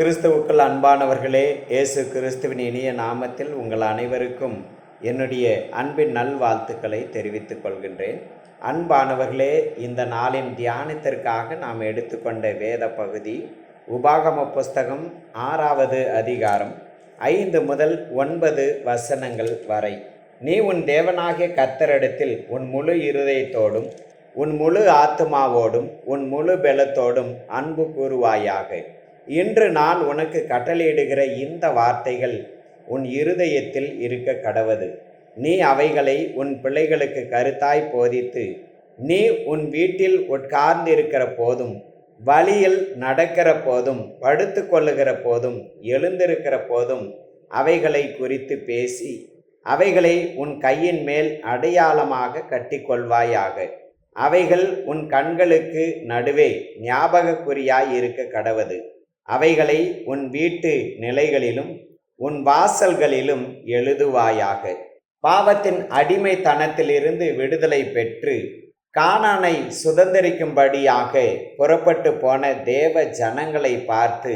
கிறிஸ்துவுக்குள் அன்பானவர்களே இயேசு கிறிஸ்துவின் இனிய நாமத்தில் உங்கள் அனைவருக்கும் என்னுடைய அன்பின் நல்வாழ்த்துக்களை தெரிவித்துக் கொள்கின்றேன். அன்பானவர்களே இந்த நாளின் தியானத்திற்காக நாம் எடுத்துக்கொண்ட வேத பகுதி உபாகம புஸ்தகம் ஆறாவது அதிகாரம் ஐந்து முதல் ஒன்பது வசனங்கள் வரை. நீ உன் தேவனாகிய கத்தரிடத்தில் உன் முழு இருதயத்தோடும் உன் முழு ஆத்துமாவோடும் உன் முழு பெலத்தோடும் அன்பு கூறுவாயாக. இன்று நான் உனக்கு கட்டளையிடுகிற இந்த வார்த்தைகள் உன் இருதயத்தில் இருக்க கடவது. நீ அவைகளை உன் பிள்ளைகளுக்கு கருத்தாய் போதித்து நீ உன் வீட்டில் உட்கார்ந்திருக்கிற போதும் வழியில் நடக்கிற போதும் படுத்து கொள்ளுகிற போதும் எழுந்திருக்கிற போதும் அவைகளை குறித்து பேசி அவைகளை உன் கையின் மேல் அடையாளமாக கட்டிக்கொள்வாயாக. அவைகள் உன் கண்களுக்கு நடுவே ஞாபகக்குறியாய் இருக்க கடவது. அவைகளை உன் வீட்டு நிலைகளிலும் உன் வாசல்களிலும் எழுதுவாயாக. பாவத்தின் அடிமைத்தனத்திலிருந்து விடுதலை பெற்று கானானை சுதந்திரிக்கும்படியாக புறப்பட்டு போன தேவ ஜனங்களை பார்த்து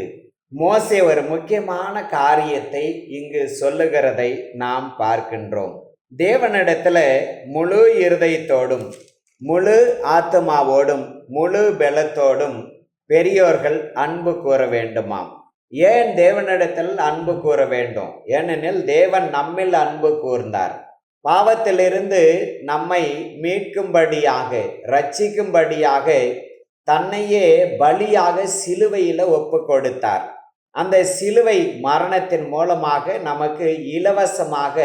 மோசே ஒரு முக்கியமான காரியத்தை இங்கு சொல்லுகிறதை நாம் பார்க்கின்றோம். தேவனிடத்தில் முழு இருதயத்தோடும் முழு ஆத்மாவோடும் முழு பலத்தோடும் பெரியோர்கள் அன்பு கூற வேண்டுமாம். ஏன் தேவனிடத்தில் அன்பு கூற வேண்டும்? ஏனெனில் தேவன் நம்மில் அன்பு கூர்ந்தார். பாவத்திலிருந்து நம்மை மீட்கும்படியாக ரட்சிக்கும்படியாக தன்னையே பலியாக சிலுவையில் ஒப்பு கொடுத்தார். அந்த சிலுவை மரணத்தின் மூலமாக நமக்கு இலவசமாக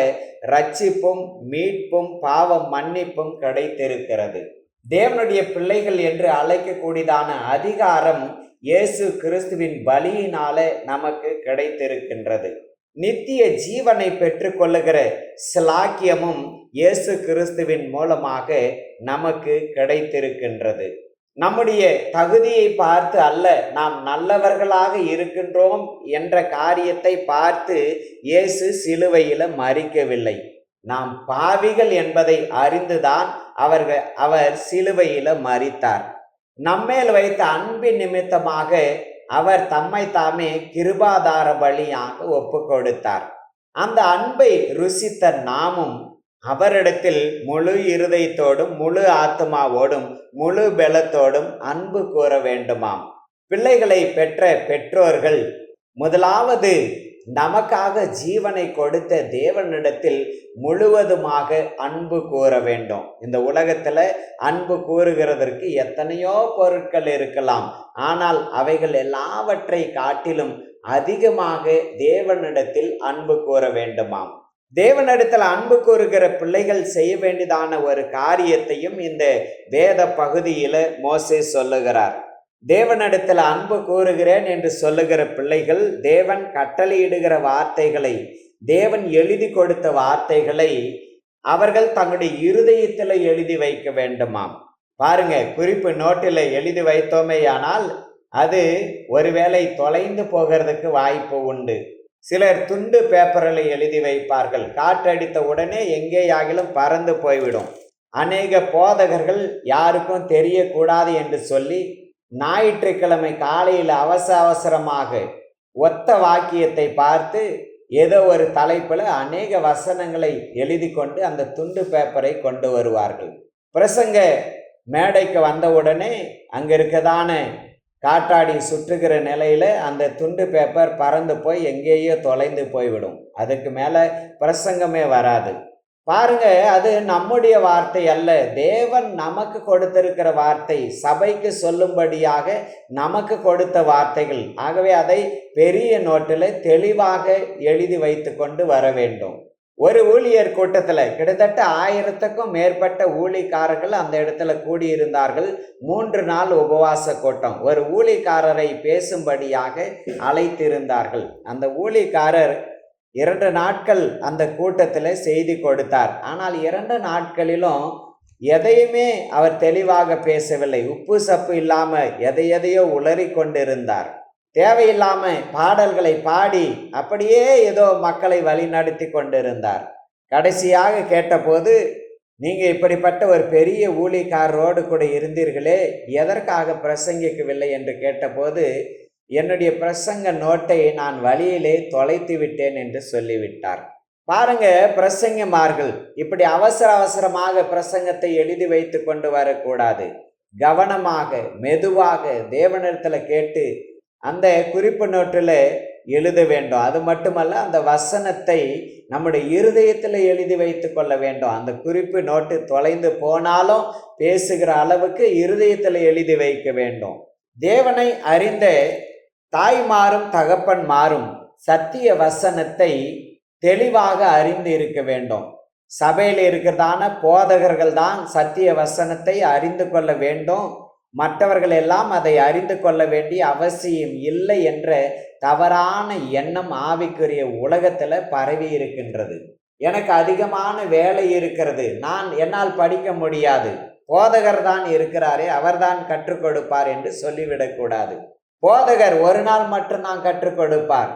ரட்சிப்பும் மீட்பும் பாவ மன்னிப்பும் கிடைத்திருக்கிறது. தேவனுடைய பிள்ளைகள் என்று அழைக்கக்கூடியதான அதிகாரம் இயேசு கிறிஸ்துவின் பலியினால நமக்கு கிடைத்திருக்கின்றது. நித்திய ஜீவனை பெற்றுக்கொள்ளுகிற சிலாக்கியமும் இயேசு கிறிஸ்துவின் மூலமாக நமக்கு கிடைத்திருக்கின்றது. நம்முடைய தகுதியை பார்த்து அல்ல நாம் நல்லவர்களாக இருக்கின்றோம் என்ற காரியத்தை பார்த்து இயேசு சிலுவையில் மறிக்கவில்லை. நாம் பாவிகள் என்பதை அறிந்துதான் அவர்கள் அவர் சிலுவையில் மறித்தார் நம்மேல் வைத்த அன்பின் நிமித்தமாக அவர் தம்மை தாமே கிருபாதார பலியாக ஒப்பு கொடுத்தார் அந்த அன்பை ருசித்த நாமும் அவரிடத்தில் முழு இருதயத்தோடும் முழு ஆத்மாவோடும் முழு பலத்தோடும் அன்பு கூற வேண்டுமாம். பிள்ளைகளை பெற்ற பெற்றோர்கள் முதலாவது நமக்காக ஜீவனை கொடுத்த தேவனிடத்தில் முழுவதுமாக அன்பு கூற வேண்டும். இந்த உலகத்தில் அன்பு கூறுகிறதற்கு எத்தனையோ பொருட்கள் இருக்கலாம். ஆனால் அவைகள் எல்லாவற்றை காட்டிலும் அதிகமாக தேவனிடத்தில் அன்பு கூற வேண்டுமாம். தேவனிடத்தில் அன்பு கூறுகிற பிள்ளைகள் செய்ய வேண்டியதான ஒரு காரியத்தையும் இந்த வேத பகுதியில் மோசே சொல்லுகிறார். தேவனிடத்தில் அன்பு கூறுகிறேன் என்று சொல்லுகிற பிள்ளைகள் தேவன் கட்டளையிடுகிற வார்த்தைகளை தேவன் எழுதி கொடுத்த வார்த்தைகளை அவர்கள் தங்களுடைய இருதயத்தில் எழுதி வைக்க வேண்டுமாம். பாருங்க குறிப்பு நோட்டில் எழுதி வைத்தோமேயானால் அது ஒருவேளை தொலைந்து போகிறதுக்கு வாய்ப்பு உண்டு. சிலர் துண்டு பேப்பரில் எழுதி வைப்பார்கள். காற்றடித்த உடனே எங்கேயாகிலும் பறந்து போய்விடும். அநேக போதகர்கள் யாருக்கும் தெரியக்கூடாது என்று சொல்லி ஞாயிற்றுக்கிழமை காலையில் அவசர அவசரமாக ஒத்த வாக்கியத்தை பார்த்து ஏதோ ஒரு தலைப்பில் அநேக வசனங்களை எழுதி கொண்டு அந்த துண்டு பேப்பரை கொண்டு வருவார்கள். பிரசங்க மேடைக்கு வந்தவுடனே அங்கே இருக்கதான காற்றாடி சுற்றுகிற நிலையில் அந்த துண்டு பேப்பர் பறந்து போய் எங்கேயோ தொலைந்து போய்விடும். அதுக்கு மேலே பிரசங்கமே வராது. பாருங்க அது நம்முடைய வார்த்தை அல்ல. தேவன் நமக்கு கொடுத்திருக்கிற வார்த்தை சபைக்கு சொல்லும்படியாக நமக்கு கொடுத்த வார்த்தைகள். ஆகவே அதை பெரிய நோட்டில் தெளிவாக எழுதி வைத்து கொண்டு வர வேண்டும். ஒரு ஊழியர் கூட்டத்தில் கிட்டத்தட்ட ஆயிரத்துக்கும் மேற்பட்ட ஊழிக்காரர்கள் அந்த இடத்துல கூடியிருந்தார்கள். மூன்று நாள் உபவாச கூட்டம். ஒரு ஊழிக்காரரை பேசும்படியாக அழைத்திருந்தார்கள். அந்த ஊழிக்காரர் இரண்டு நாட்கள் அந்த கூட்டத்தில் செய்தி கொடுத்தார். ஆனால் இரண்டு நாட்களிலும் எதையுமே அவர் தெளிவாக பேசவில்லை. உப்பு சப்பு இல்லாமல் எதை எதையோ உளறி கொண்டிருந்தார். தேவையில்லாம பாடல்களை பாடி அப்படியே ஏதோ மக்களை வழிநடத்தி கொண்டிருந்தார். கடைசியாக கேட்டபோது நீங்க இப்படிப்பட்ட ஒரு பெரிய ஊழிக்காரரோடு கூட இருந்தீர்களே எதற்காக பிரசங்கிக்கவில்லை? என்று கேட்டபோது என்னுடைய பிரசங்க நோட்டை நான் வழியிலே தொலைத்து விட்டேன் என்று சொல்லிவிட்டார். பாருங்க பிரசங்கமார்கள் இப்படி அவசர அவசரமாக பிரசங்கத்தை எழுதி வைத்து கொண்டு வரக்கூடாது. கவனமாக மெதுவாக தேவனிடத்துல கேட்டு அந்த குறிப்பு நோட்டில் எழுத வேண்டும். அது மட்டுமல்ல அந்த வசனத்தை நம்முடைய இருதயத்தில் எழுதி வைத்து கொள்ள வேண்டும். அந்த குறிப்பு நோட்டு தொலைந்து போனாலும் பேசுகிற அளவுக்கு இருதயத்தில் எழுதி வைக்க வேண்டும். தேவனை அறிந்த தாய்மாரும் தகப்பன் மாறும் சத்திய வசனத்தை தெளிவாக அறிந்து இருக்க வேண்டும். சபையில் இருக்கிறதான போதகர்கள் தான் சத்திய வசனத்தை அறிந்து கொள்ள வேண்டும். மற்றவர்கள் எல்லாம் அதை அறிந்து கொள்ள வேண்டிய அவசியம் இல்லை என்ற தவறான எண்ணம் ஆவிக்குரிய உலகத்தில் பரவி இருக்கின்றது. எனக்கு அதிகமான வேலை இருக்கிறது. நான் என்னால் படிக்க முடியாது. போதகர் தான் இருக்கிறாரே அவர்தான் கற்றுக் கொடுப்பார் என்று சொல்லிவிடக்கூடாது போதகர் ஒரு நாள் மட்டும்தான் கற்றுக் கொடுப்பார்.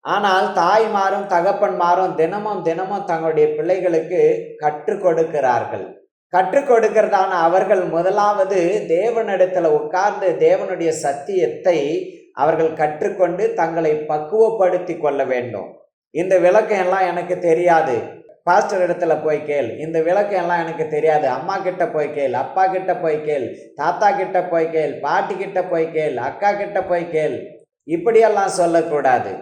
ஆனால் தாய்மாரும் தகப்பன்மாரும் தினமும் தினமும் தங்களுடைய பிள்ளைகளுக்கு கற்றுக் கொடுக்கிறார்கள். கற்றுக் கொடுக்கிறதான அவர்கள் முதலாவது தேவனிடத்துல உட்கார்ந்து தேவனுடைய சத்தியத்தை அவர்கள் கற்றுக்கொண்டு தங்களை பக்குவப்படுத்தி கொள்ள வேண்டும். இந்த விளக்கம் எல்லாம் எனக்கு தெரியாது. பாஸ்டர் இடத்துல போய் கேள். இந்த விளக்கம் எல்லாம் எனக்கு தெரியாது. அம்மா கிட்ட போய் கேள். அப்பா கிட்ட போய் கேள். தாத்தா கிட்ட போய் கேள். பாட்டி கிட்ட போய் கேள். அக்கா கிட்ட போய் கேள். இப்படியெல்லாம் சொல்லக்கூடாது.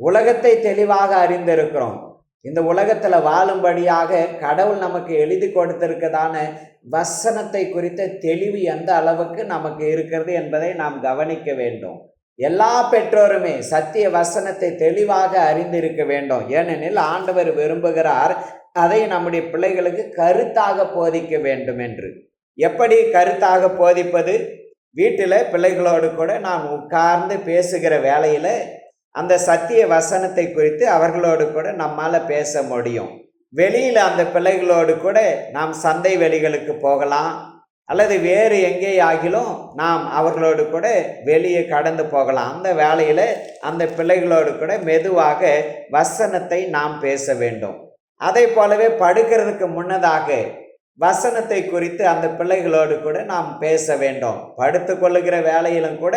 உலகத்தை தெளிவாக அறிந்திருக்கிறோம். இந்த உலகத்தில் வாழும்படியாக கடவுள் நமக்கு எழுதி கொடுத்திருக்கதான வசனத்தை குறித்த தெளிவு எந்த அளவுக்கு நமக்கு இருக்கிறது என்பதை நாம் கவனிக்க வேண்டும். எல்லா பெற்றோருமே சத்திய வசனத்தை தெளிவாக அறிந்திருக்க வேண்டும். ஏனெனில் ஆண்டவர் விரும்புகிறார் அதை நம்முடைய பிள்ளைகளுக்கு கருத்தாக போதிக்க வேண்டும் என்று எப்படி கருத்தாக போதிப்பது? வீட்டில் பிள்ளைகளோடு கூட நாம் உட்கார்ந்து பேசுகிற வேலையில் அந்த சத்திய வசனத்தை குறித்து அவர்களோடு கூட நம்மால் பேச முடியும். வெளியில் அந்த பிள்ளைகளோடு கூட நாம் சந்தை வெளிகளுக்கு போகலாம். அல்லது வேறு எங்கே ஆகிலும் நாம் அவர்களோடு கூட வெளியே கடந்து போகலாம். அந்த வேலையில் அந்த பிள்ளைகளோடு கூட மெதுவாக வசனத்தை நாம் பேச வேண்டும். அதை போலவே படுக்கிறதுக்கு முன்னதாக வசனத்தை குறித்து அந்த பிள்ளைகளோடு கூட நாம் பேச வேண்டும். படுத்து கொள்ளுகிற வேலையிலும் கூட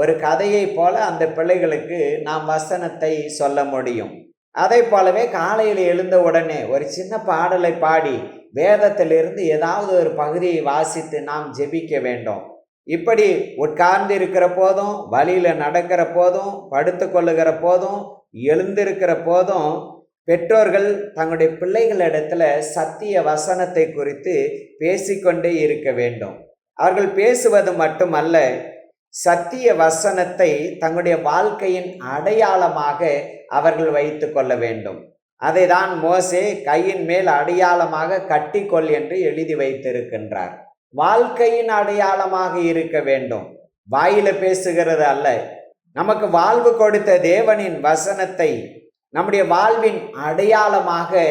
ஒரு கதையை போல அந்த பிள்ளைகளுக்கு நாம் வசனத்தை சொல்ல முடியும். அதை போலவே காலையில் எழுந்த உடனே ஒரு சின்ன பாடலை பாடி வேதத்திலிருந்து ஏதாவது ஒரு பகுதியை வாசித்து நாம் ஜெபிக்க வேண்டும். இப்படி உட்கார்ந்து இருக்கிற போதும் வழியில் நடக்கிற போதும் படுத்து கொள்ளுகிற போதும் எழுந்திருக்கிற போதும் பெற்றோர்கள் தங்களுடைய பிள்ளைகளிடத்துல சத்திய வசனத்தை குறித்து பேசிக்கொண்டே இருக்க வேண்டும். அவர்கள் பேசுவது மட்டுமல்ல சத்திய வசனத்தை தங்களுடைய வாழ்க்கையின் அடையாளமாக அவர்கள் வைத்து கொள்ள வேண்டும். அதை தான் மோசே கையின் மேல் அடையாளமாக கட்டிக்கொள் என்று எழுதி வைத்திருக்கின்றார். வாழ்க்கையின் அடையாளமாக இருக்க வேண்டும். வாயில பேசுகிறது அல்ல. நமக்கு வாழ்வு கொடுத்த தேவனின் வசனத்தை நம்முடைய வாழ்வின் அடையாளமாக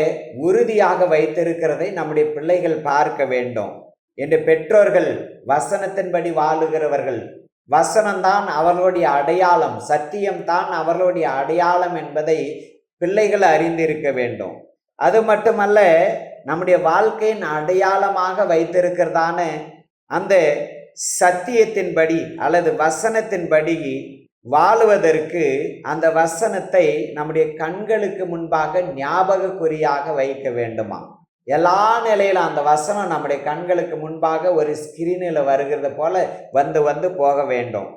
உறுதியாக வைத்திருக்கிறதை நம்முடைய பிள்ளைகள் பார்க்க வேண்டும். என்று பெற்றோர்கள் வசனத்தின்படி வாழுகிறவர்கள் வசனம்தான் அவர்களுடைய அடையாளம் சத்தியம்தான் அவர்களுடைய அடையாளம் என்பதை பிள்ளைகள் அறிந்திருக்க வேண்டும். அது மட்டுமல்ல நம்முடைய வாழ்க்கையின் அடையாளமாக வைத்திருக்கிறதான அந்த சத்தியத்தின்படி அல்லது வசனத்தின்படி வாழுவதற்கு அந்த வசனத்தை நம்முடைய கண்களுக்கு முன்பாக ஞாபக குறியாக வைக்க வேண்டுமா? எல்லா நிலையிலும் அந்த வசனம் நம்முடைய கண்களுக்கு முன்பாக ஒரு ஸ்கிரீனில் வருகிறது போல வந்து வந்து போக வேண்டும்.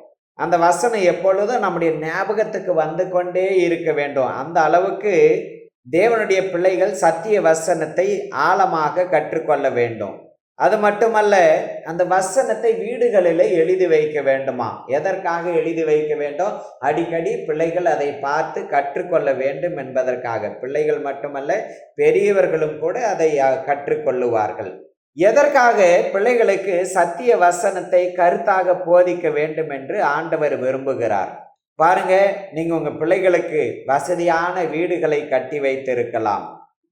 அந்த வசனம் எப்பொழுதும் நம்முடைய ஞாபகத்துக்கு வந்து கொண்டே இருக்க வேண்டும். அந்த அளவுக்கு தேவனுடைய பிள்ளைகள் சத்திய வசனத்தை ஆழமாக கற்றுக்கொள்ள வேண்டும். அது மட்டுமல்ல அந்த வசனத்தை வீடுகளில் எழுதி வைக்க வேண்டுமா? எதற்காக எழுதி வைக்க வேண்டும்? அடிக்கடி பிள்ளைகள் அதை பார்த்து கற்றுக்கொள்ள வேண்டும் என்பதற்காக. பிள்ளைகள் மட்டுமல்ல பெரியவர்களும் கூட அதை கற்றுக்கொள்ளுவார்கள். எதற்காக பிள்ளைகளுக்கு சத்திய வசனத்தை கருத்தாக போதிக்க வேண்டும் என்று ஆண்டவர் விரும்புகிறார்? பாருங்க நீங்க உங்க பிள்ளைகளுக்கு வசதியான வீடுகளை கட்டி வைத்திருக்கலாம்.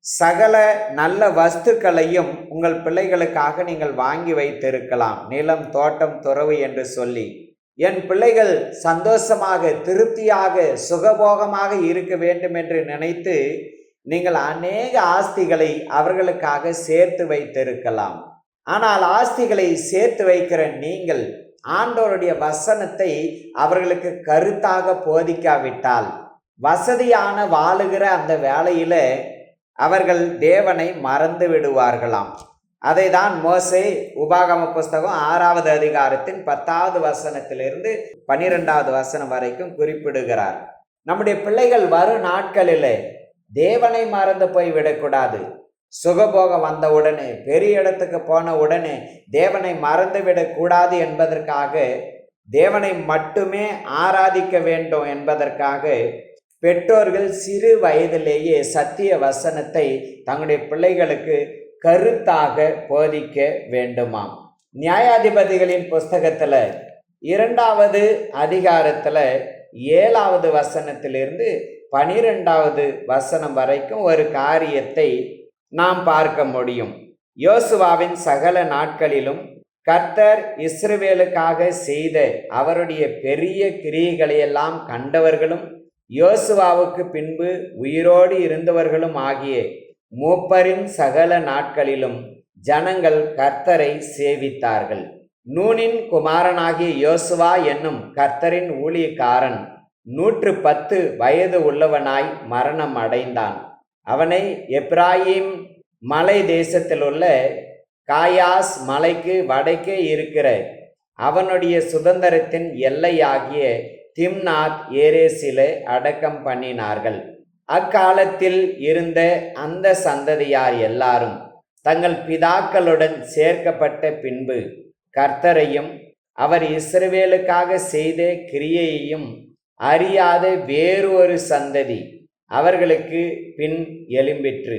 சகல நல்ல வஸ்துக்களையும் உங்கள் பிள்ளைகளுக்காக நீங்கள் வாங்கி வைத்திருக்கலாம். நிலம் தோட்டம் துறவு என்று சொல்லி. என் பிள்ளைகள் சந்தோஷமாக திருப்தியாக சுகபோகமாக இருக்க வேண்டும் என்று நினைத்து நீங்கள் அநேக ஆஸ்திகளை அவர்களுக்காக சேர்த்து வைத்திருக்கலாம். ஆனால் ஆஸ்திகளை சேர்த்து வைக்கிற நீங்கள் ஆண்டோருடைய வசனத்தை அவர்களுக்கு கருத்தாக போதிக்காவிட்டால் வசதியான வாழுகிற அந்த வேலையில அவர்கள் தேவனை மறந்து விடுவார்களாம். அதை தான் மோசே உபாகம புஸ்தகம் ஆறாவது அதிகாரத்தின் பத்தாவது வசனத்திலிருந்து பனிரெண்டாவது வசனம் வரைக்கும் குறிப்பிடுகிறார். நம்முடைய பிள்ளைகள் வரும் நாட்களிலே தேவனை மறந்து போய் விடக்கூடாது. சுகபோகம் வந்த உடனே பெரிய இடத்துக்கு போன உடனே தேவனை மறந்து விடக்கூடாது என்பதற்காக தேவனை மட்டுமே ஆராதிக்க வேண்டும் என்பதற்காக பெற்றோர்கள் சிறு வயதிலேயே சத்திய வசனத்தை தங்களுடைய பிள்ளைகளுக்கு கருத்தாக போதிக்க வேண்டுமாம். நியாயாதிபதிகளின் புஸ்தகத்தில் இரண்டாவது அதிகாரத்தில் ஏழாவது வசனத்திலிருந்து பனிரெண்டாவது வசனம் வரைக்கும் ஒரு காரியத்தை நாம் பார்க்க முடியும். யோசுவாவின் சகல நாட்களிலும் கர்த்தர் இஸ்ரவேலுக்காக செய்த அவருடைய பெரிய கிரியைகளையெல்லாம் கண்டவர்களும் யோசுவாவுக்கு பின்பு உயிரோடு இருந்தவர்களும் ஆகிய மூப்பரின் சகல நாட்களிலும் ஜனங்கள் கர்த்தரை சேவித்தார்கள். நூனின் குமாரனாகிய யோசுவா என்னும் கர்த்தரின் ஊழியக்காரன் நூற்று பத்து வயது உள்ளவனாய் மரணம் அடைந்தான் அவனை எப்ராஹிம் மலை தேசத்தில் உள்ள காயாஸ் மலைக்கு வடக்கே இருக்கிற அவனுடைய சுதந்திரத்தின் எல்லையாகிய திம்நாத் ஏரேசிலே அடக்கம் பண்ணினார்கள். அக்காலத்தில் இருந்த அந்த சந்ததியார் எல்லாரும் தங்கள் பிதாக்களுடன் சேர்க்கப்பட்ட பின்பு கர்த்தரையும் அவர் இஸ்ரவேலுக்காக செய்த கிரியையையும் அறியாத வேறு ஒரு சந்ததி அவர்களுக்கு பின் எழும்பிற்று.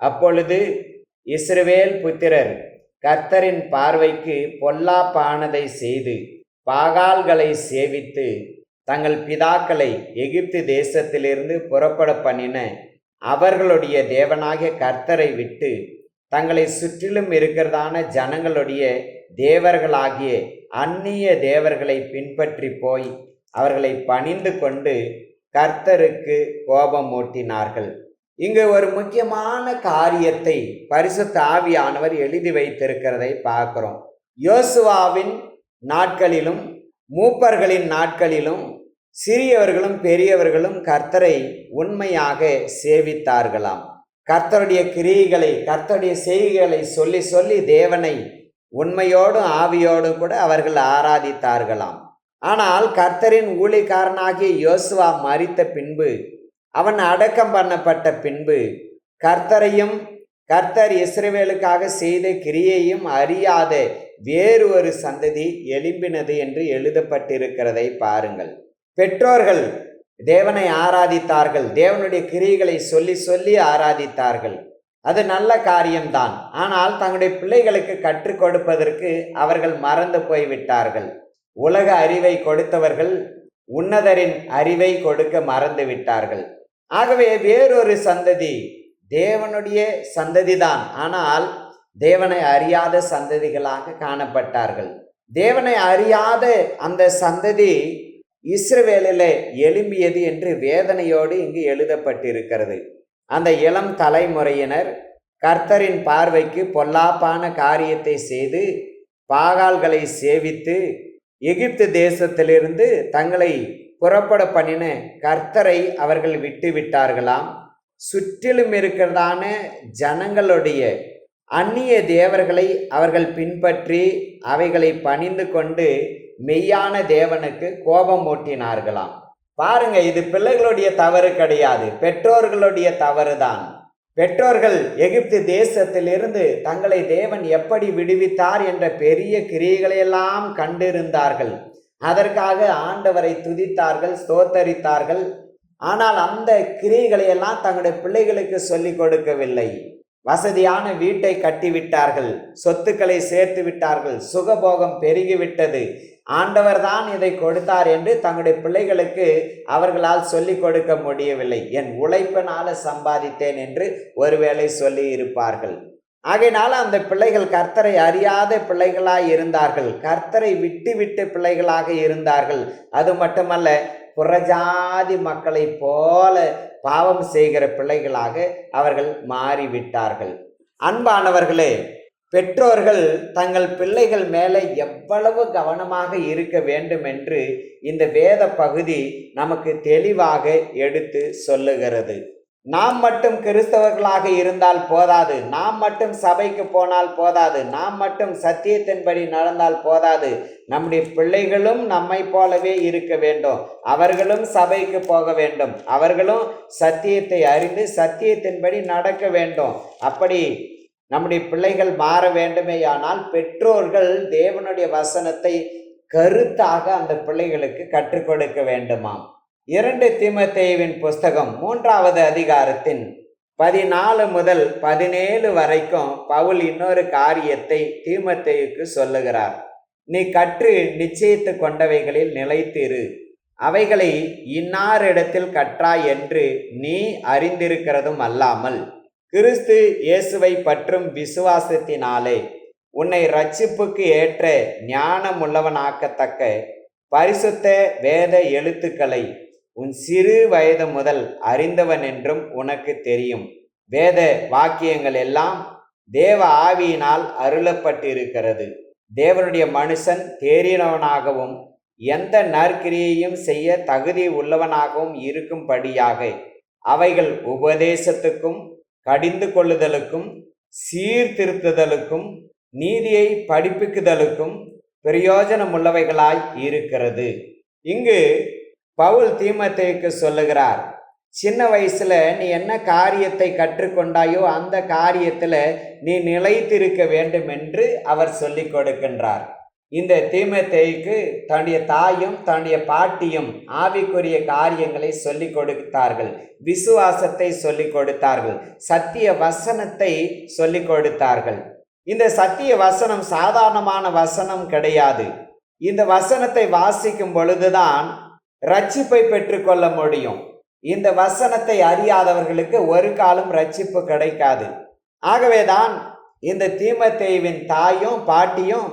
அப்பொழுது இஸ்ரவேல் புத்திரர் கர்த்தரின் பார்வைக்கு பொல்லாப்பானதை செய்து பாகால்களை சேவித்து தங்கள் பிதாக்களை எகிப்து தேசத்திலிருந்து புறப்பட பண்ணின அவர்களுடைய தேவனாகிய கர்த்தரை விட்டு தங்களை சுற்றிலும் இருக்கிறதான ஜனங்களுடைய தேவர்களாகிய அந்நிய தேவர்களை பின்பற்றி போய் அவர்களை பணிந்து கொண்டு கர்த்தருக்கு கோபம் மூட்டினார்கள் இங்கு ஒரு முக்கியமான காரியத்தை பரிசுத்த ஆவியானவர் எழுதி வைத்திருக்கிறதை பார்க்கிறோம். யோசுவாவின் நாட்களிலும் மூப்பர்களின் நாட்களிலும் சிறியவர்களும் பெரியவர்களும் கர்த்தரை உண்மையாக சேவித்தார்களாம். கர்த்தருடைய கிரியைகளை கர்த்தருடைய செய்திகளை சொல்லி சொல்லி தேவனை உண்மையோடும் ஆவியோடும் கூட அவர்கள் ஆராதித்தார்களாம். ஆனால் கர்த்தரின் ஊழிக்காரனாகிய யோசுவா மறித்த பின்பு அவன் அடக்கம் பண்ணப்பட்ட பின்பு கர்த்தரையும் கர்த்தர் இஸ்ரவேலுக்காக செய்த கிரியையும் அறியாத வேறு ஒரு சந்ததி எழும்பினது என்று எழுதப்பட்டிருக்கிறதை பாருங்கள். பெற்றோர்கள் தேவனை ஆராதித்தார்கள். தேவனுடைய கிரியைகளை சொல்லி சொல்லி ஆராதித்தார்கள். அது நல்ல காரியம்தான். ஆனால் தங்களுடைய பிள்ளைகளுக்கு கற்றுக் கொடுப்பதற்கு அவர்கள் மறந்து போய்விட்டார்கள். உலக அறிவை கொடுத்தவர்கள் உன்னதரின் அறிவை கொடுக்க மறந்து விட்டார்கள். ஆகவே வேறொரு சந்ததி தேவனுடைய சந்ததிதான். ஆனால் தேவனை அறியாத சந்ததிகளாக காணப்பட்டார்கள். தேவனை அறியாத அந்த சந்ததி இஸ்ரவேலிலே எழும்பியது என்று வேதனையோடு இங்கு எழுதப்பட்டிருக்கிறது. அந்த இளம் தலைமுறையினர் கர்த்தரின் பார்வைக்கு பொல்லாப்பான காரியத்தை செய்து பாகால்களை சேவித்து எகிப்து தேசத்திலிருந்து தங்களை புறப்பட பண்ணின கர்த்தரை அவர்கள் விட்டு விட்டார்களாம். சுற்றிலும் இருக்கிறதான ஜனங்களுடைய அந்நிய தேவர்களை அவர்கள் பின்பற்றி அவைகளை பணிந்து கொண்டு மெய்யான தேவனுக்கு கோபம் ஓட்டினார்களாம் பாருங்க இது பிள்ளைகளுடைய தவறு கிடையாது. பெற்றோர்களுடைய தவறு தான் பெற்றோர்கள் எகிப்து தேசத்திலிருந்து தங்களை தேவன் எப்படி விடுவித்தார் என்ற பெரிய கிரியைகளையெல்லாம் கண்டிருந்தார்கள். அதற்காக ஆண்டவரை துதித்தார்கள் ஸ்தோத்தரித்தார்கள். ஆனால் அந்த கிரியைகளையெல்லாம் தங்களுடைய பிள்ளைகளுக்கு சொல்லிக் கொடுக்கவில்லை. வசதியான வீட்டை கட்டிவிட்டார்கள் சொத்துக்களை சேர்த்து விட்டார்கள் சுகபோகம் பெருகிவிட்டது. ஆண்டவர் தான் இதை கொடுத்தார் என்று தங்களுடைய பிள்ளைகளுக்கு அவர்களால் சொல்லிக் கொடுக்க முடியவில்லை. என் உழைப்பினால சம்பாதித்தேன் என்று ஒருவேளை சொல்லி இருப்பார்கள். ஆகையினால அந்த பிள்ளைகள் கர்த்தரை அறியாத பிள்ளைகளாய் இருந்தார்கள். கர்த்தரை விட்டு விட்டு பிள்ளைகளாக இருந்தார்கள். அது மட்டுமல்ல புறஜாதி மக்களைப் போல பாவம் செய்கிற பிள்ளைகளாக அவர்கள் மாறிவிட்டார்கள். அன்பானவர்களே பெற்றோர்கள் தங்கள் பிள்ளைகள் மேலே எவ்வளவு கவனமாக இருக்க வேண்டும் என்று இந்த வேத பகுதி நமக்கு தெளிவாக எடுத்து சொல்லுகிறது. நாம் மட்டும் கிறிஸ்தவர்களாக இருந்தால் போதாது நாம் மட்டும் சபைக்கு போனால் போதாது நாம் மட்டும் சத்தியத்தின்படி நடந்தால் போதாது. நம்முடைய பிள்ளைகளும் நம்மை போலவே இருக்க வேண்டும். அவர்களும் சபைக்கு போக வேண்டும். அவர்களும் சத்தியத்தை அறிந்து சத்தியத்தின்படி நடக்க வேண்டும். அப்படி நம்முடைய பிள்ளைகள் மாற வேண்டுமேயானால் பெற்றோர்கள் தேவனுடைய வசனத்தை கருத்தாக அந்த பிள்ளைகளுக்கு கற்றுக் கொடுக்க வேண்டுமாம். இரண்டு தீமத்தேயுவின் புஸ்தகம் மூன்றாவது அதிகாரத்தின் பதினாலு முதல் பதினேழு வரைக்கும் பவுல் இன்னொரு காரியத்தை தீமத்தேயுக்கு சொல்லுகிறார். நீ கற்று நிச்சயித்து கொண்டவைகளில் நிலைத்திரு. அவைகளை இன்னாரிடத்தில் கற்றாய் என்று நீ அறிந்திருக்கிறதும் அல்லாமல். கிறிஸ்து இயேசுவை பற்றும் விசுவாசத்தினாலே உன்னை ரட்சிப்புக்கு ஏற்ற ஞானமுள்ளவனாக்கத்தக்க பரிசுத்த வேத எழுத்துக்களை உன் சிறு வயது முதல் அறிந்தவன் என்றும் உனக்கு தெரியும். வேத வாக்கியங்கள் எல்லாம் தேவ ஆவியினால் அருளப்பட்டிருக்கிறது. தேவனுடைய மனுஷன் தேறினவனாகவும் எந்த நற்கிரியையும் செய்ய தகுதி உள்ளவனாகவும் இருக்கும்படியாக அவைகள் உபதேசத்துக்கும் கடிந்து கொள்ளுதலுக்கும் சீர்திருத்துதலுக்கும் நீதியை படிப்புக்குதலுக்கும் பிரயோஜனமுள்ளவைகளாய் இருக்கிறது. இங்கு பவுல் தீமத்தைக்கு சொல்லுகிறார் சின்ன வயசுல நீ என்ன காரியத்தை கற்றுக்கொண்டாயோ அந்த காரியத்தில் நீ நிலைத்திருக்க வேண்டும் என்று அவர் சொல்லிக் கொடுக்கின்றார். இந்த தீமத்தைக்கு தன்னுடைய தாயும் தன்னுடைய பாட்டியும் ஆவிக்குரிய காரியங்களை சொல்லிக் கொடுத்தார்கள். விசுவாசத்தை சொல்லிக் கொடுத்தார்கள். சத்திய வசனத்தை சொல்லிக் கொடுத்தார்கள். இந்த சத்திய வசனம் சாதாரணமான வசனம் கிடையாது. இந்த வசனத்தை வாசிக்கும் பொழுதுதான் ரட்சிப்பை பெற்றுக்கொள்ள முடியும். இந்த வசனத்தை அறியாதவர்களுக்கு ஒரு காலம் ரட்சிப்பு கிடைக்காது. ஆகவேதான் இந்த தீமத்தேவின் தாயும் பாட்டியும்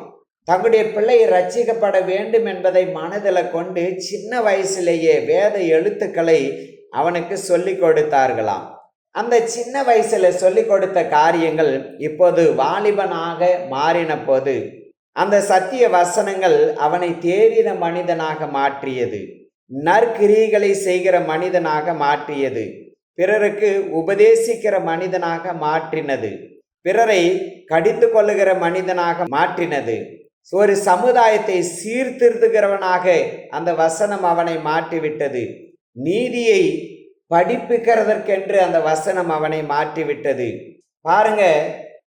தங்களுடைய பிள்ளை ரட்சிக்கப்பட வேண்டும் என்பதை மனதில் கொண்டு சின்ன வயசிலேயே வேத எழுத்துக்களை அவனுக்கு சொல்லிக் கொடுத்தார்களாம். அந்த சின்ன வயசில் சொல்லிக் கொடுத்த காரியங்கள் இப்போது வாலிபனாக மாறின போது அந்த சத்திய வசனங்கள் அவனை தேறின மனிதனாக மாற்றியது. நற்கிரிகளை செய்கிற மனிதனாக மாற்றியது. பிறருக்கு உபதேசிக்கிற மனிதனாக மாற்றினது. பிறரை கடித்து கொள்ளுகிற மனிதனாக மாற்றினது. ஒரு சமுதாயத்தை சீர்திருத்துகிறவனாக அந்த வசனம் அவனை மாற்றிவிட்டது. நீதியை படிப்புக்கிறதற்கென்று அந்த வசனம் அவனை மாற்றிவிட்டது. பாருங்க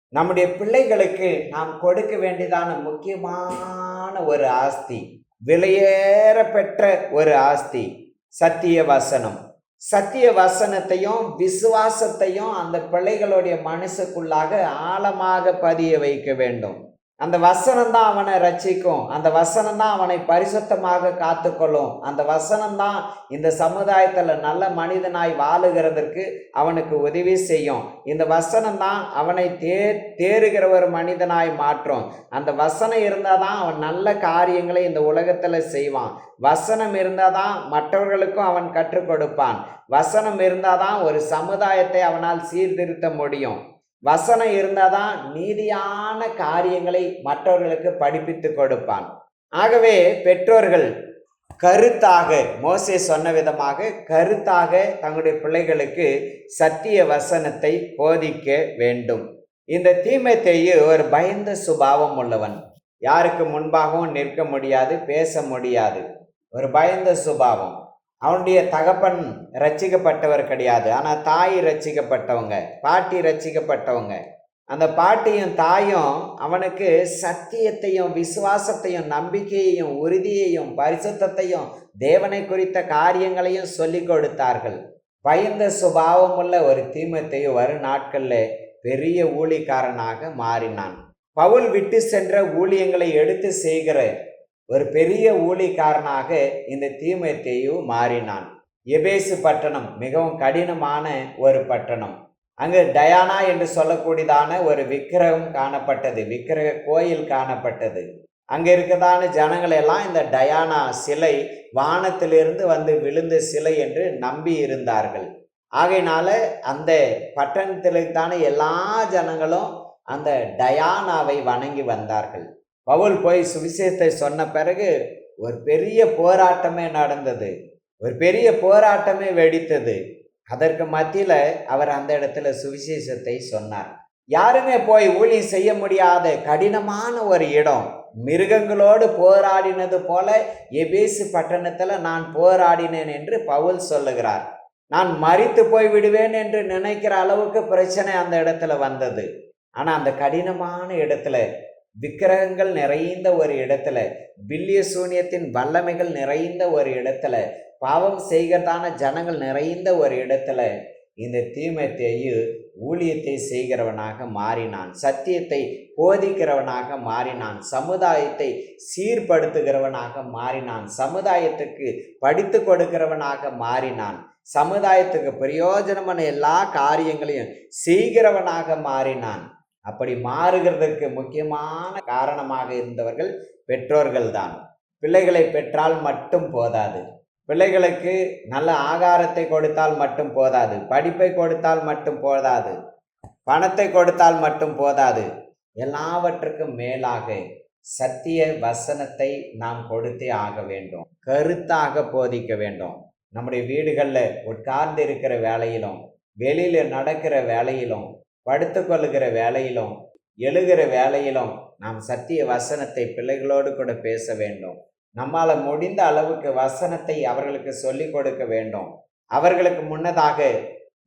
நம்முடைய பிள்ளைகளுக்கு நாம் கொடுக்க வேண்டியதான முக்கியமான ஒரு ஆஸ்தி விலையேற பெற்ற ஒரு ஆஸ்தி சத்திய வசனம். சத்திய வசனத்தையும் விசுவாசத்தையும் அந்த பிள்ளைகளுடைய மனசுக்குள்ளாக ஆழமாக பதிய வைக்க வேண்டும். அந்த வசனம் தான் அவனை ரட்சிக்கும். அந்த வசனம் தான் அவனை பரிசுத்தமாக காத்துக்கொள்ளும். அந்த வசனம் தான் இந்த சமுதாயத்தில் நல்ல மனிதனாய் வாழுகிறதற்கு அவனுக்கு உதவி செய்யும். இந்த வசனம் தான் அவனை தே தேறுகிற ஒரு மனிதனாய் மாற்றும். அந்த வசனம் இருந்தால் தான் அவன் நல்ல காரியங்களை இந்த உலகத்தில் செய்வான். வசனம் இருந்தால் தான் மற்றவர்களுக்கும் அவன் கற்றுக் கொடுப்பான். வசனம் இருந்தால் தான் ஒரு சமுதாயத்தை அவனால் சீர்திருத்த முடியும். வசனம் இருந்தால் தான் நீதியான காரியங்களை மற்றவர்களுக்கு படிப்பித்து கொடுப்பான். ஆகவே பெற்றோர்கள் கருத்தாக மோசே சொன்ன விதமாக கருத்தாக தங்களுடைய பிள்ளைகளுக்கு சத்திய வசனத்தை போதிக்க வேண்டும். இந்த தீமைத்தையு ஒரு பயந்த சுபாவம் உள்ளவன். யாருக்கு முன்பாகவும் நிற்க முடியாது பேச முடியாது. ஒரு பயந்த சுபாவம். அவனுடைய தகப்பன் ரச்சிக்கப்பட்டவர் கிடையாது. ஆனால் தாய் ரச்சிக்கப்பட்டவங்க பாட்டி ரச்சிக்கப்பட்டவங்க அந்த பாட்டியும் தாயும் அவனுக்கு சத்தியத்தையும் விசுவாசத்தையும் நம்பிக்கையையும் உறுதியையும் பரிசுத்தையும் தேவனை குறித்த காரியங்களையும் சொல்லி கொடுத்தார்கள். பயந்த சுபாவம் உள்ள ஒரு தீமத்தையும் வரும் நாட்களில் பெரிய ஊழிக்காரனாக மாறினான். பவுல் விட்டு சென்ற ஊழியங்களை எடுத்து செய்கிற ஒரு பெரிய ஊழிக்காரனாக இந்த தீமத்தேயு மாறினான். எபேசு பட்டணம் மிகவும் கடினமான ஒரு பட்டணம். அங்கு டயானா என்று சொல்லக்கூடியதான ஒரு விக்கிரகம் காணப்பட்டது. விக்கிரக கோயில் காணப்பட்டது. அங்கே இருக்கதான ஜனங்கள் எல்லாம் இந்த டயானா சிலை வானத்திலிருந்து வந்து விழுந்த சிலை என்று நம்பி இருந்தார்கள். ஆகையினால அந்த பட்டணத்திலுத்தான எல்லா ஜனங்களும் அந்த டயானாவை வணங்கி வந்தார்கள். பவுல் போய் சுவிசேஷத்தை சொன்ன பிறகு ஒரு பெரிய போராட்டமே நடந்தது. ஒரு பெரிய போராட்டமே வெடித்தது. அதற்கு மத்தியில் அவர் அந்த இடத்துல சுவிசேஷத்தை சொன்னார். யாருமே போய் ஊழியம் செய்ய முடியாத கடினமான ஒரு இடம். மிருகங்களோடு போராடினது போல எபேசு பட்டணத்தில் நான் போராடினேன் என்று பவுல் சொல்லுகிறார். நான் மறித்து போய் விடுவேன் என்று நினைக்கிற அளவுக்கு பிரச்சனை அந்த இடத்துல வந்தது. ஆனால் அந்த கடினமான இடத்துல விக்கிரகங்கள் நிறைந்த ஒரு இடத்துல பில்லிய சூனியத்தின் வல்லமைகள் நிறைந்த ஒரு இடத்துல பாவம் செய்கிறதான ஜனங்கள் நிறைந்த ஒரு இடத்துல இந்த தீமத்தேயு ஊழியத்தை செய்கிறவனாக மாறினான் சத்தியத்தை போதிக்கிறவனாக மாறினான் சமுதாயத்தை சீர்படுத்துகிறவனாக மாறினான் சமுதாயத்துக்கு படித்து கொடுக்கிறவனாக மாறினான் சமுதாயத்துக்கு பிரயோஜனமான எல்லா காரியங்களையும் செய்கிறவனாக மாறினான். அப்படி மாறுகிறதற்கு முக்கியமான காரணமாக இருந்தவர்கள் பெற்றோர்கள் தான் பிள்ளைகளை பெற்றால் மட்டும் போதாது. பிள்ளைகளுக்கு நல்ல ஆகாரத்தை கொடுத்தால் மட்டும் போதாது. படிப்பை கொடுத்தால் மட்டும் போதாது. பணத்தை கொடுத்தால் மட்டும் போதாது. எல்லாவற்றுக்கும் மேலாக சத்திய வசனத்தை நாம் கொடுத்தே ஆக வேண்டும். கருத்தாக போதிக்க வேண்டும். நம்முடைய வீடுகளில் உட்கார்ந்து இருக்கிற வேலையிலும் வெளியில் நடக்கிற வேலையிலும் படுத்துக்கொள்ளுகிற வேலையிலும் எழுகிற வேலையிலும் நாம் சத்திய வசனத்தை பிள்ளைகளோடு கூட பேச வேண்டும். நம்மால் முடிந்த அளவுக்கு வசனத்தை அவர்களுக்கு சொல்லிக் கொடுக்க வேண்டும். அவர்களுக்கு முன்னதாக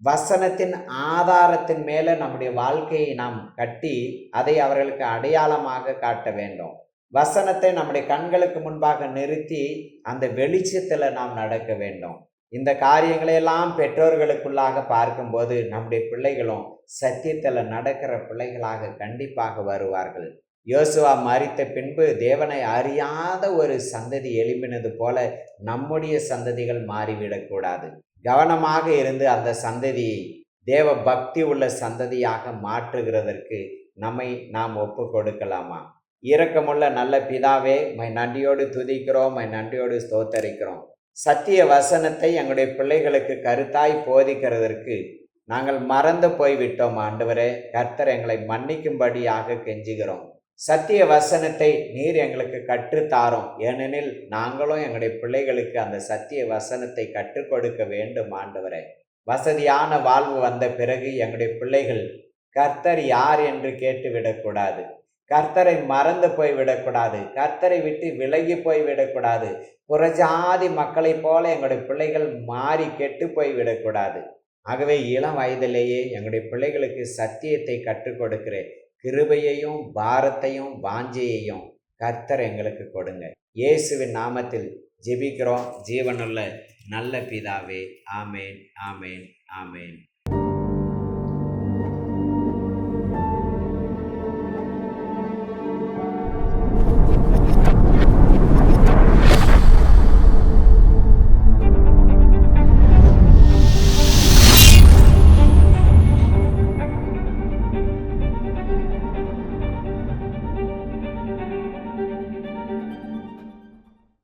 வசனத்தின் ஆதாரத்தின் மேலே நம்முடைய வாழ்க்கையை நாம் கட்டி அதை அவர்களுக்கு அடையாளமாக காட்ட வேண்டும். வசனத்தை நம்முடைய கண்களுக்கு முன்பாக நிறுத்தி அந்த வெளிச்சத்தில் நாம் நடக்க வேண்டும். இந்த காரியங்களையெல்லாம் பெற்றோர்களுக்குள்ளாக பார்க்கும்போது நம்முடைய பிள்ளைகளும் சத்தியத்தில் நடக்கிற பிள்ளைகளாக கண்டிப்பாக வருவார்கள். யோசுவா மறித்த பின்பு தேவனை அறியாத ஒரு சந்ததி எழுப்பினது போல நம்முடைய சந்ததிகள் மாறிவிடக்கூடாது கவனமாக இருந்து அந்த சந்ததியை தேவ பக்தி உள்ள சந்ததியாக மாற்றுகிறதற்கு நம்மை நாம் ஒப்பு கொடுக்கலாமா? இரக்கமுள்ள நல்ல பிதாவே மை நன்றியோடு துதிக்கிறோம் மை நன்றியோடு ஸ்தோத்தரிக்கிறோம். சத்திய வசனத்தை எங்களுடைய பிள்ளைகளுக்கு கருத்தாய் போதிக்கிறதற்கு நாங்கள் மறந்து போய்விட்டோம் ஆண்டவரே. கர்த்தர் எங்களை மன்னிக்கும்படியாக கெஞ்சுகிறோம். சத்திய வசனத்தை நீர் எங்களுக்கு கற்றுத்தாரோம். ஏனெனில் நாங்களும் எங்களுடைய பிள்ளைகளுக்கு அந்த சத்திய வசனத்தை கற்றுக் கொடுக்க வேண்டும் ஆண்டவரே. வசதியான வாழ்வு வந்த பிறகு எங்களுடைய பிள்ளைகள் கர்த்தர் யார்? என்று கேட்டுவிடக்கூடாது. கர்த்தரை மறந்து போய் விடக்கூடாது. கர்த்தரை விட்டு விலகி போய் விடக்கூடாது. புறஜாதி மக்களைப் போல எங்களுடைய பிள்ளைகள் மாறி கெட்டு போய் விடக்கூடாது. ஆகவே இளம் வயதிலேயே எங்களுடைய பிள்ளைகளுக்கு சத்தியத்தை கற்றுக் கொடுக்கிறேன். கிருபையையும் பாரத்தையும் வாஞ்சையையும் கர்த்தர் எங்களுக்கு கொடுங்க. இயேசுவின் நாமத்தில் ஜெபிக்கிறோம். ஜீவனுள்ள நல்ல பிதாவே ஆமேன் ஆமேன் ஆமேன்.